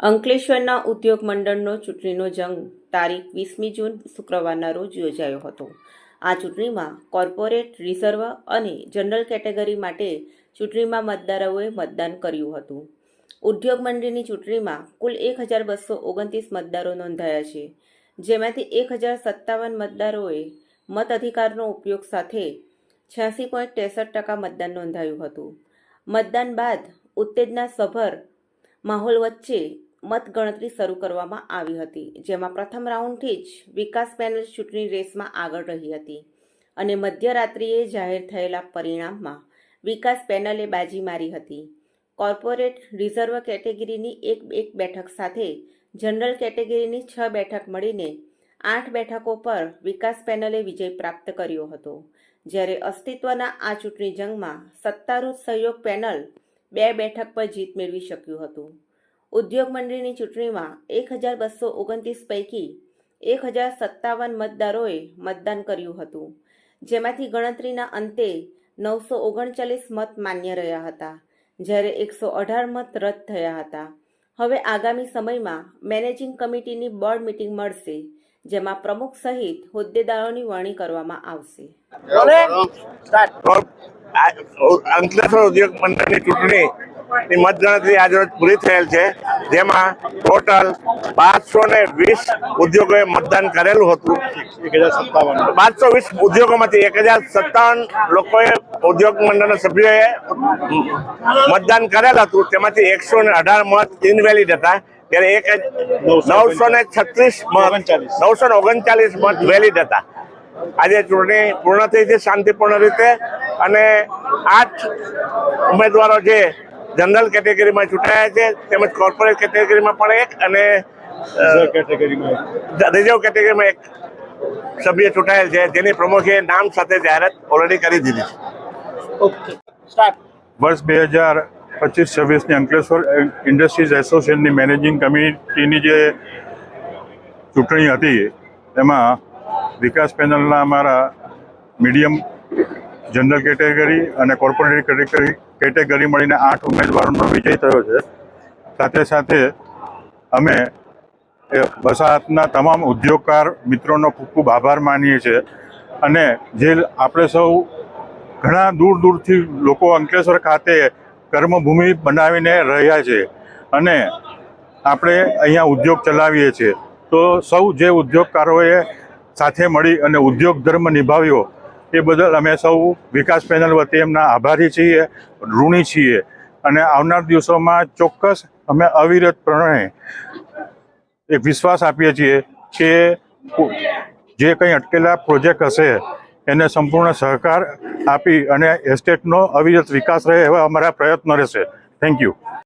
અંકલેશ્વરના ઉદ્યોગ મંડળનો ચૂંટણીનો જંગ તારીખ વીસમી જૂન શુક્રવારના રોજ યોજાયો હતો. આ ચૂંટણીમાં કોર્પોરેટ, રિઝર્વ અને જનરલ કેટેગરી માટે ચૂંટણીમાં મતદારોએ મતદાન કર્યું હતું. ઉદ્યોગ મંડળની ચૂંટણીમાં કુલ એક હજાર બસો ઓગણત્રીસ મતદારો નોંધાયા છે, જેમાંથી એક હજાર સત્તાવન મતદારોએ મત અધિકારનો ઉપયોગ સાથે છ્યાસી પોઈન્ટ ત્રેસઠ ટકા મતદાન નોંધાયું હતું. મતદાન બાદ ઉત્તેજના સભર માહોલ વચ્ચે મતગણતરી શરૂ કરવામાં આવી હતી, જેમાં પ્રથમ રાઉન્ડથી જ વિકાસ પેનલ ચૂંટણી રેસમાં આગળ રહી હતી અને મધ્યરાત્રિએ જાહેર થયેલા પરિણામમાં વિકાસ પેનલે બાજી મારી હતી. કોર્પોરેટ રિઝર્વ કેટેગરીની એક એક બેઠક સાથે જનરલ કેટેગરીની છ બેઠક મળીને આઠ બેઠકો પર વિકાસ પેનલે વિજય પ્રાપ્ત કર્યો હતો. જ્યારે અસ્તિત્વના આ ચૂંટણી જંગમાં સત્તારૂઢ સહયોગ પેનલ બે બેઠક પર જીત મેળવી શક્યું હતું. ઉદ્યોગ મંડળની ચૂંટણીમાં એક હજાર બસો ઓગણત્રીસ પૈકી એક હજાર સત્તાવન મતદારોએ મતદાન કર્યું હતું જેમાંથી ગણતરીના અંતે નવસો ઓગણચાલીસ મત માન્ય રહ્યા હતા જ્યારે એકસો અઢાર મત રદ થયા હતા. હવે આગામી સમયમાં મેનેજિંગ કમિટીની બોર્ડ મિટિંગ મળશે જેમાં પ્રમુખ સહિત હોદ્દેદારોની વરણી કરવામાં આવશે. અંકલેશ્વર ઉદ્યોગ મંડળની ચૂંટણી ની મતગણતરી આજરોજ પૂરી થયેલ છે જેમાં ટોટલ પાંચસો ને વીસ ઉદ્યોગોએ મતદાન કરેલું હતું. પાંચસો વીસ ઉદ્યોગોમાંથી એક હજાર સત્તાવન લોકોએ ઉદ્યોગ મંડળના સભ્યોએ મતદાન કરેલ હતું. તેમાંથી એકસો ને અઢાર મત ઇનવેલિડ હતા. ત્યારે એક નવસો ને છત્રીસ મત નવસો ને ઓગણચાલીસ મત વેલિડ હતા. આજે ચૂંટણી પૂર્ણ થઈ છે શાંતિપૂર્ણ રીતે. અને આઠ ઉમેદવારો જે જનરલ કેટેગરીમાં ચૂંટાયા છે તેમજ કોર્પોરેટ કેટેગરીમાં પણ એક અને રિઝર્વ કેટેગરીમાં એક સભ્ય ચૂંટાયેલ છે જેની પ્રમુખે નામ સાથે જાહેરાત ઓલરેડી કરી દીધી છે. વર્ષ બે હજાર પચીસ છવ્વીસની અંકલેશ્વર ઇન્ડસ્ટ્રીઝ એસોસિએશનની મેનેજિંગ કમિટીની જે ચૂંટણી હતી તેમાં વિકાસ પેનલના અમારા મીડિયમ જનરલ કેટેગરી અને કોર્પોરેટ કેટેગરી કેટેગરી મળીને આઠ ઉમેદવારોનો વિજય થયો છે. સાથે સાથે અમે વસાહતના તમામ ઉદ્યોગકાર મિત્રોનો ખૂબ ખૂબ આભાર માનીએ છીએ અને જે આપણે સૌ ઘણા દૂર દૂરથી લોકો અંકલેશ્વર ખાતે કર્મભૂમિ બનાવીને રહ્યા છે અને આપણે અહીંયા ઉદ્યોગ ચલાવીએ છીએ. તો સૌ જે ઉદ્યોગકારોએ સાથે મળી અને ઉદ્યોગ ધર્મ નિભાવ્યો એ બદલ અમે સૌ વિકાસ પેનલ વતી એમના આભારી છીએ, ઋણી છીએ. અને આવનાર દિવસોમાં ચોક્કસ અમે અવિરતપણે એક વિશ્વાસ આપીએ છીએ કે જે કંઈ અટકેલા પ્રોજેક્ટ હશે, એને સંપૂર્ણ સહકાર આપી અને એસ્ટેટનો અવિરત વિકાસ રહે એવા અમારા પ્રયત્નો રહેશે. Thank you